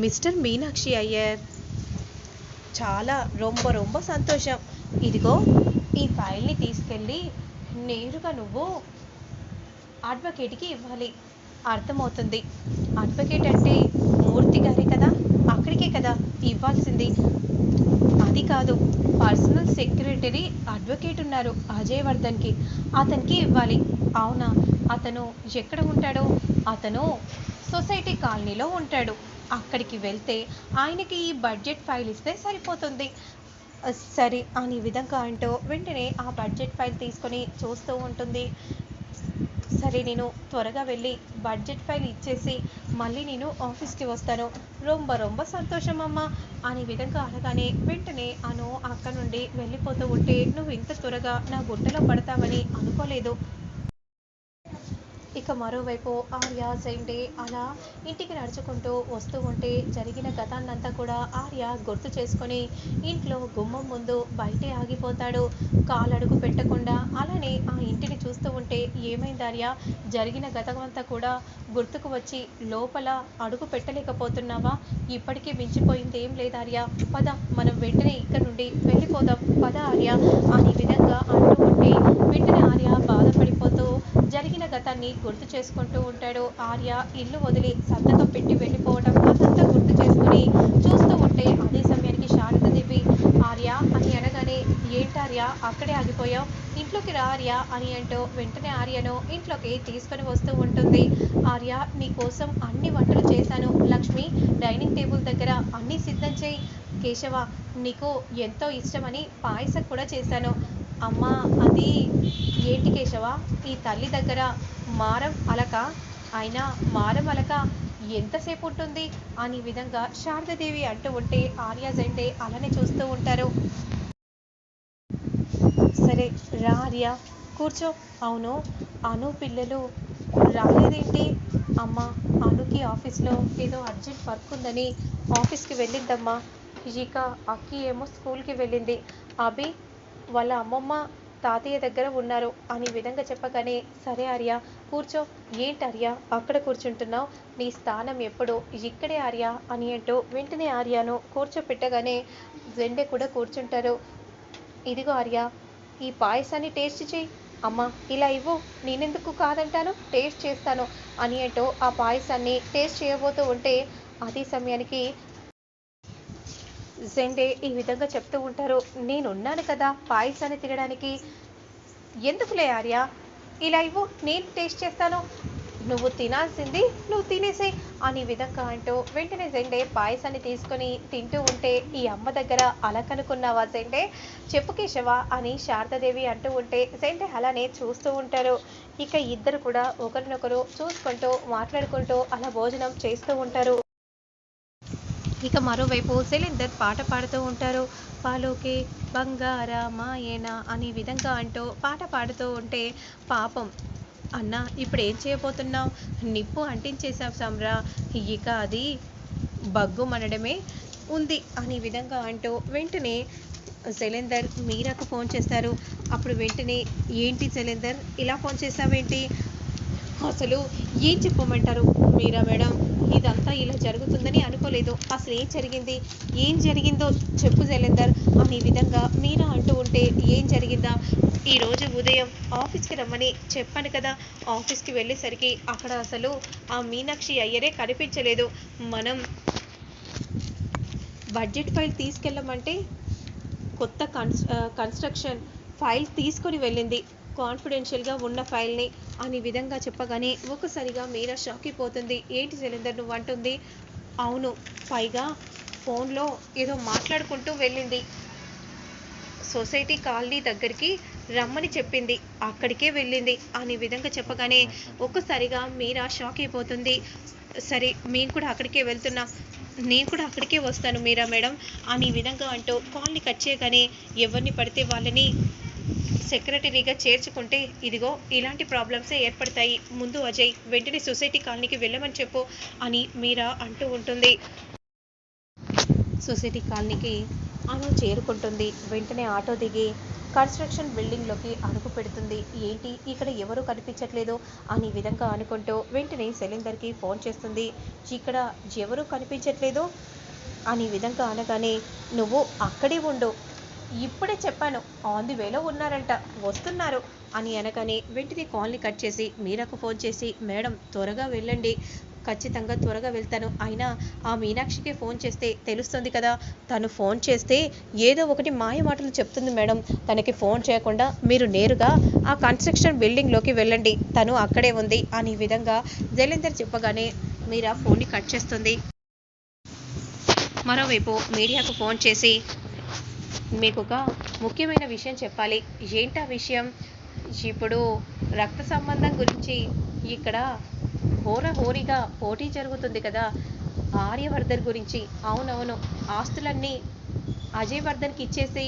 Mister Meenakshi Iyer. చాలా రొంబ రొంబ సంతోషం. ఇదిగో ఈ ఫైల్ని తీసుకెళ్ళి నేరుగా నువ్వు అడ్వకేట్కి ఇవ్వాలి. అర్థమవుతుంది. అడ్వకేట్ అంటే మూర్తి గారే కదా? అక్కడికే కదా ఇవ్వాల్సింది. అది కాదు పర్సనల్ సెక్రటరీ అడ్వకేట్ ఉన్నారు అజయ్ వర్ధన్కి అతనికి ఇవ్వాలి. అవునా? అతను ఎక్కడ ఉంటాడో? అతను సొసైటీ కాలనీలో ఉంటాడు. అక్కడికి వెళ్తే ఆయనకి ఈ బడ్జెట్ ఫైల్ ఇస్తే సరిపోతుంది. సరే అని విధంగా అంటూ వెంటనే ఆ బడ్జెట్ ఫైల్ తీసుకొని చూస్తూ ఉంటుంది. సరే నేను త్వరగా వెళ్ళి బడ్జెట్ ఫైల్ ఇచ్చేసి మళ్ళీ నేను ఆఫీస్కి వస్తాను. రొంబ రొంబ సంతోషం అమ్మ అనే విధంగా అనగానే వెంటనే అను అక్క నుండి వెళ్ళిపోతూ ఉంటే నువ్వు ఇంత త్వరగా నా గుంటలో పడతావని అనుకోలేదు. ఇక మరోవైపు ఆర్య సెయింటే అలా ఇంటికి నడుచుకుంటూ వస్తూ ఉంటే జరిగిన గతాన్నంతా కూడా ఆర్య గుర్తు చేసుకొని ఇంట్లో గుమ్మం ముందు బయటే ఆగిపోతాడు. కాలడుగు పెట్టకుండా అలానే ఆ ఇంటిని చూస్తూ ఉంటే ఏమైంది ఆర్య? జరిగిన గతమంతా కూడా గుర్తుకు వచ్చి లోపల అడుగు పెట్టలేకపోతున్నావా? ఇప్పటికీ మించిపోయింది ఏం లేదు ఆర్య. పద మనం వెంటనే ఇక్కడ నుండి వెళ్ళిపోదాం. పద ఆర్య అనే విధంగా అంటూ ఉంటే వెంటనే ఆర్య బాధపడిపోతూ జరిగిన గతాన్ని గుర్తు గుర్తు చేసుకుంటూ ఉంటాడు. ఆర్య ఇల్లు వదిలి సంతకం పెట్టి వెళ్ళిపోవడం అదంతా గుర్తు చేసుకుని చూస్తూ ఉంటే అదే సమయానికి శారదాదేవి ఆర్య అని అనగానే ఏంటార్య అక్కడే ఆగిపోయావు? ఇంట్లోకి రా ఆర్య అని అంటూ వెంటనే ఆర్యను ఇంట్లోకి తీసుకొని వస్తూ ఉంటుంది. ఆర్య నీ కోసం అన్ని వంటలు చేశాను. లక్ష్మి డైనింగ్ టేబుల్ దగ్గర అన్నీ సిద్ధం చేయి. కేశవ నీకు ఎంతో ఇష్టమని పాయసం కూడా చేశాను. అమ్మా అది ఏంటి కేశవ? ఈ తల్లి దగ్గర మారం అలక? అయినా మారం అలక ఎంతసేపు ఉంటుంది? అని విధంగా శారదాదేవి అంటూ ఉంటే ఆర్యాజ్ అంటే అలానే చూస్తూ ఉంటారు. సరే రా ఆర్య కూర్చో. అవును అను పిల్లలు రాలేదేంటి? అమ్మ అనుకి ఆఫీస్లో ఏదో అర్జెంట్ వర్క్ ఉందని ఆఫీస్కి వెళ్ళిందమ్మా. ఇక అక్కి ఏమో స్కూల్కి వెళ్ళింది. అభి వాళ్ళ అమ్మమ్మ తాతయ్య దగ్గర ఉన్నారు. అనే విధంగా చెప్పగానే సరే ఆర్య కూర్చో. ఏంటి ఆర్య అక్కడ కూర్చుంటున్నావు? నీ స్థానం ఎప్పుడు? ఇక్కడే ఆర్య అని అంటూ వెంటనే ఆర్యను కూర్చోపెట్టగానే జెండే కూడా కూర్చుంటారు. ఇదిగో ఆర్య ఈ పాయసాన్ని టేస్ట్ చేయి. అమ్మా ఇలా ఇవ్వు. నేనెందుకు కాదంటాను? టేస్ట్ చేస్తాను అని అంటూ ఆ పాయసాన్ని టేస్ట్ చేయబోతూ ఉంటే అదే సమయానికి జెండే ఈ విధంగా చెప్తూ ఉంటారు. నేనున్నాను కదా పాయసాన్ని తినడానికి. ఎందుకులే ఆర్య? ఇలా ఇవ్వు నేను టేస్ట్ చేస్తాను. నువ్వు తినాల్సింది నువ్వు తినేసేయ్ అని విధంగా అంటూ వెంటనే జెండే పాయసాన్ని తీసుకొని తింటూ ఉంటే ఈ అమ్మ దగ్గర అలకనుకున్నావా జెండే? చెప్పు కేశవ అని శారదాదేవి అంటూ ఉంటే జెండే అలానే చూస్తూ ఉంటారు. ఇక ఇద్దరు కూడా ఒకరినొకరు చూసుకుంటూ మాట్లాడుకుంటూ అలా భోజనం చేస్తూ ఉంటారు. ఇక మరోవైపు శైలేందర్ పాట పాడుతూ ఉంటారు. పాలోకే బంగార మాయేనా అనే విధంగా అంటూ పాట పాడుతూ ఉంటే పాపం అన్న ఇప్పుడు ఏం చేయబోతున్నావు? నిప్పు అంటించేసావు సమ్రా. ఇక అది బగ్గు మనడమే ఉంది అనే విధంగా అంటూ వెంటనే శైలేందర్ మీరాకు ఫోన్ చేస్తారు. అప్పుడు వెంటనే ఏంటి శైలేందర్ ఇలా ఫోన్ చేసావేంటి అసలు ఏం చెప్పమంటారు? మీరా మేడం? ఇదంతా ఇలా జరుగుతుందని అనుకోలేదు. అసలు ఏం జరిగింది? ఏం జరిగిందో చెప్పు జలేందర్ అనే విధంగా మీరా అంటూ ఉంటే ఏం జరిగిందా? ఈరోజు ఉదయం ఆఫీస్కి రమ్మని చెప్పాను కదా. ఆఫీస్కి వెళ్ళేసరికి అక్కడ అసలు ఆ మీనాక్షి అయ్యరే కనిపించలేదు. మనం బడ్జెట్ ఫైల్ తీసుకెళ్ళమంటే కొత్త కన్స్ కన్స్ట్రక్షన్ ఫైల్ తీసుకొని వెళ్ళింది. కాన్ఫిడెన్షియల్గా ఉన్న ఫైల్ని అని విధంగా చెప్పగానే ఒక్కసారిగా మీరా షాక్ అయిపోతుంది ఏంటి సిలిండర్ నువ్వు అంటుంది? అవును పైగా ఫోన్లో ఏదో మాట్లాడుకుంటూ వెళ్ళింది. సొసైటీ కాలనీ దగ్గరికి రమ్మని చెప్పింది. అక్కడికే వెళ్ళింది అనే విధంగా చెప్పగానే ఒక్కసారిగా మీరా షాక్ అయిపోతుంది సరే మేము కూడా అక్కడికే వెళ్తున్నాం. నేను కూడా అక్కడికే వస్తాను మీరా మేడం అని విధంగా అంటూ కాల్ని కట్ చేయగానే ఎవరిని పడితే వాళ్ళని సెక్రటరీగా చేర్చుకుంటే ఇదిగో ఇలాంటి ప్రాబ్లమ్సే ఏర్పడతాయి. ముందు అజయ్ వెంటనే సొసైటీ కాలనీకి వెళ్ళమని చెప్పు అని మీరా అంటూ ఉంటుంది. సొసైటీ కాలనీకి అను చేరుకుంటుంది. వెంటనే ఆటో దిగి కన్స్ట్రక్షన్ బిల్డింగ్లోకి అడుగు పెడుతుంది. ఏంటి? ఇక్కడ ఎవరు కనిపించట్లేదు అనే విధంగా అనుకుంటూ వెంటనే శైలేందర్కి ఫోన్ చేస్తుంది. ఇక్కడ ఎవరు కనిపించట్లేదు అని విధంగా అనగానే నువ్వు అక్కడే ఉండు. ఇప్పుడే చెప్పాను ఆన్ ది వేలో ఉన్నారంట వస్తున్నారు అని అనగానే వెంటనే కాల్ని కట్ చేసి మీరాకు ఫోన్ చేసి మేడం త్వరగా వెళ్ళండి ఖచ్చితంగా త్వరగా వెళ్తాను. అయినా ఆ మీనాక్షికి ఫోన్ చేస్తే తెలుస్తుంది కదా తను ఫోన్ చేస్తే ఏదో ఒకటి మాయ మాటలు చెప్తుంది మేడం. తనకి ఫోన్ చేయకుండా మీరు నేరుగా ఆ కన్స్ట్రక్షన్ బిల్డింగ్లోకి వెళ్ళండి తను అక్కడే ఉంది అని విధంగా జలేందర్ చెప్పగానే మీరా ఫోన్ని కట్ చేస్తుంది. మరోవైపు మీడియాకు ఫోన్ చేసి మీకు ఒక ముఖ్యమైన విషయం చెప్పాలి. ఏంటా విషయం? ఇప్పుడు రక్త సంబంధం గురించి ఇక్కడ హోర హోరిగా పోటీ జరుగుతుంది కదా. ఆర్యవర్ధన్ గురించి. అవునవును. ఆస్తులన్నీ అజయ్ వర్ధన్కి ఇచ్చేసి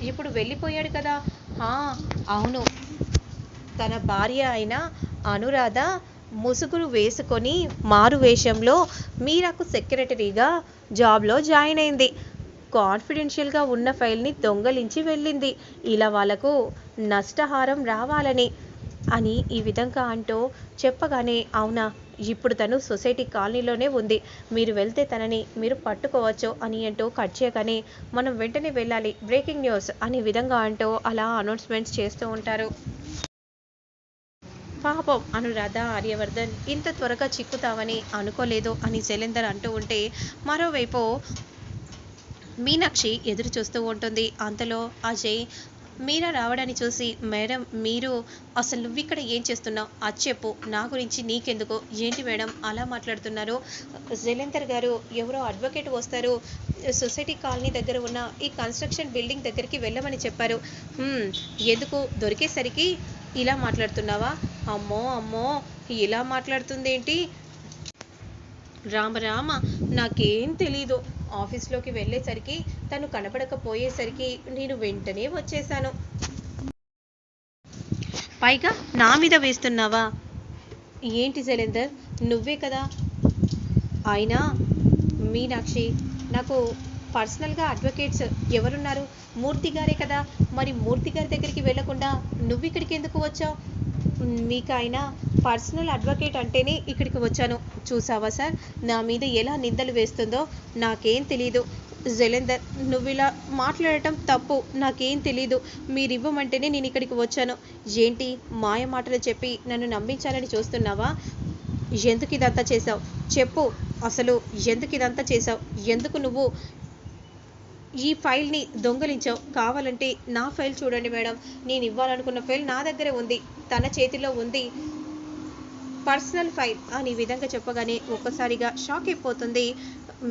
ఇప్పుడు వెళ్ళిపోయాడు కదా. ఆ, అవును. తన భార్య అయిన అనురాధ ముసుగులు వేసుకొని మారు వేషంలో మీరాకు సెక్రటరీగా జాబ్లో జాయిన్ అయింది. కాన్ఫిడెన్షియల్గా ఉన్న ఫైల్ని దొంగలించి వెళ్ళింది. ఇలా వాళ్ళకు నష్టహారం రావాలని అని ఈ విధంగా అంటూ చెప్పగానే అవునా ఇప్పుడు తను సొసైటీ కాలనీలోనే ఉంది. మీరు వెళ్తే తనని మీరు పట్టుకోవచ్చు అని అంటూ కట్ చేయగానే మనం వెంటనే వెళ్ళాలి. బ్రేకింగ్ న్యూస్ అనే విధంగా అంటూ అలా అనౌన్స్మెంట్స్ చేస్తూ ఉంటారు. పాపం అనురాధ ఆర్యవర్ధన్ ఇంత త్వరగా చిక్కుతావని అనుకోలేదు అని శైలేందర్ అంటూ ఉంటే మరోవైపు మీనాక్షి ఎదురు చూస్తూ ఉంటుంది. అంతలో అజయ్ మీరా రావడాన్ని చూసి మేడం మీరు అసలు నువ్వు ఇక్కడ ఏం చేస్తున్నావు? అది చెప్పు. నా గురించి నీకెందుకు? ఏంటి మేడం? అలా మాట్లాడుతున్నారు. జలేందర్ గారు ఎవరో అడ్వకేట్ వస్తారు. సొసైటీ కాలనీ దగ్గర ఉన్న ఈ కన్స్ట్రక్షన్ బిల్డింగ్ దగ్గరికి వెళ్ళమని చెప్పారు. ఎందుకు? దొరికేసరికి ఇలా మాట్లాడుతున్నావా? అమ్మో అమ్మో ఇలా మాట్లాడుతుంది ఏంటి రామ రామ నాకేం తెలీదు. ఆఫీస్లోకి వెళ్ళేసరికి తను కనపడకపోయేసరికి నేను వెంటనే వచ్చేసాను పైగా నా మీద వేస్తున్నావా? ఏంటి శైలేందర్? నువ్వే కదా? అయినా మీనాక్షి నాకు పర్సనల్గా అడ్వకేట్స్ ఎవరున్నారు? మూర్తి గారే కదా. మరి మూర్తి గారి దగ్గరికి వెళ్ళకుండా నువ్వు ఇక్కడికి ఎందుకు వచ్చావు? మీకు ఆయన పర్సనల్ అడ్వకేట్ అంటేనే ఇక్కడికి వచ్చాను. చూసావా సార్? నా మీద ఎలా నిందలు వేస్తుందో నాకేం తెలీదు. జలేందర్ నువ్వు ఇలా మాట్లాడటం తప్పు. నాకేం తెలీదు. మీరు ఇవ్వమంటేనే నేను ఇక్కడికి వచ్చాను. ఏంటి? మాయ మాటలు చెప్పి నన్ను నమ్మించాలని చూస్తున్నావా? ఎందుకు ఇదంతా చేసావు చెప్పు. అసలు ఎందుకు ఇదంతా చేసావు ఎందుకు నువ్వు ఈ ఫైల్ని దొంగలించావు? కావాలంటే నా ఫైల్ చూడండి మేడం. నేను ఇవ్వాలనుకున్న ఫైల్ నా దగ్గరే ఉంది. తన చేతిలో ఉంది. పర్సనల్ ఫైల్ అని విధంగా చెప్పగానే ఒక్కసారిగా షాక్ అయిపోతుంది.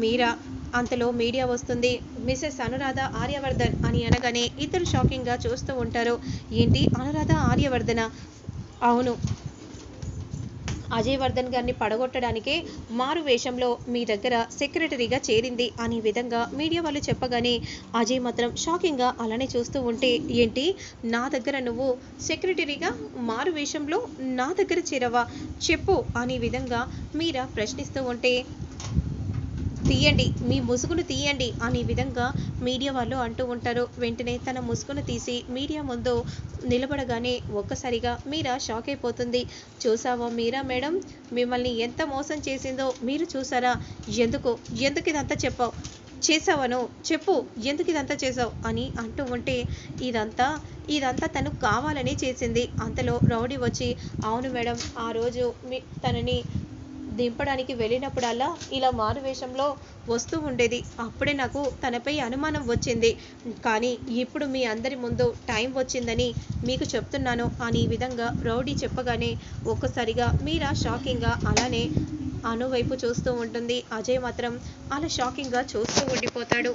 మీరా అంతలో మీడియా వస్తుంది. మిసెస్ అనురాధ ఆర్యవర్ధన్ అని అనగానే ఇద్దరు షాకింగ్గా చూస్తూ ఉంటారు. ఏంటి అనురాధ ఆర్యవర్ధన? అవును అజయ్ వర్ధన్ గారిని పడగొట్టడానికే మారు వేషంలో మీ దగ్గర సెక్రటరీగా చేరింది అనే విధంగా మీడియా వాళ్ళు చెప్పగానే అజయ్ మాత్రం షాకింగ్గా అలానే చూస్తూ ఉంటే ఏంటి? నా దగ్గర నువ్వు సెక్రటరీగా మారు వేషంలో నా దగ్గర చేరవా? చెప్పు అనే విధంగా మీరా ప్రశ్నిస్తూ ఉంటే తీయండి మీ ముసుగును తీయండి అనే విధంగా మీడియా వాళ్ళు అంటూ ఉంటారు. వెంటనే తన ముసుగును తీసి మీడియా ముందు నిలబడగానే ఒక్కసారిగా మీరా షాక్ అయిపోతుంది. చూసావా మీరా మేడం? మిమ్మల్ని ఎంత మోసం చేసిందో మీరు చూసారా? ఎందుకు? ఎందుకు ఇదంతా చెప్పావు? చేసావను చెప్పు ఎందుకు ఇదంతా చేసావు? అని అంటూ ఉంటే ఇదంతా ఇదంతా తను కావాలని చేసింది. అంతలో రౌడీ వచ్చి అవును మేడం ఆ రోజు మీ తనని దింపడానికి వెళ్ళినప్పుడల్లా ఇలా మారు వేషంలో వస్తూ ఉండేది. అప్పుడే నాకు తనపై అనుమానం వచ్చింది. కానీ ఇప్పుడు మీ అందరి ముందు టైం వచ్చిందని మీకు చెప్తున్నాను అని ఈ విధంగా రౌడీ చెప్పగానే ఒక్కసారిగా మీరా షాకింగ్గా అలానే అను వైపు చూస్తూ ఉంటుంది. అజయ్ మాత్రం అలా షాకింగ్గా చూస్తూ ఉండిపోతాడు.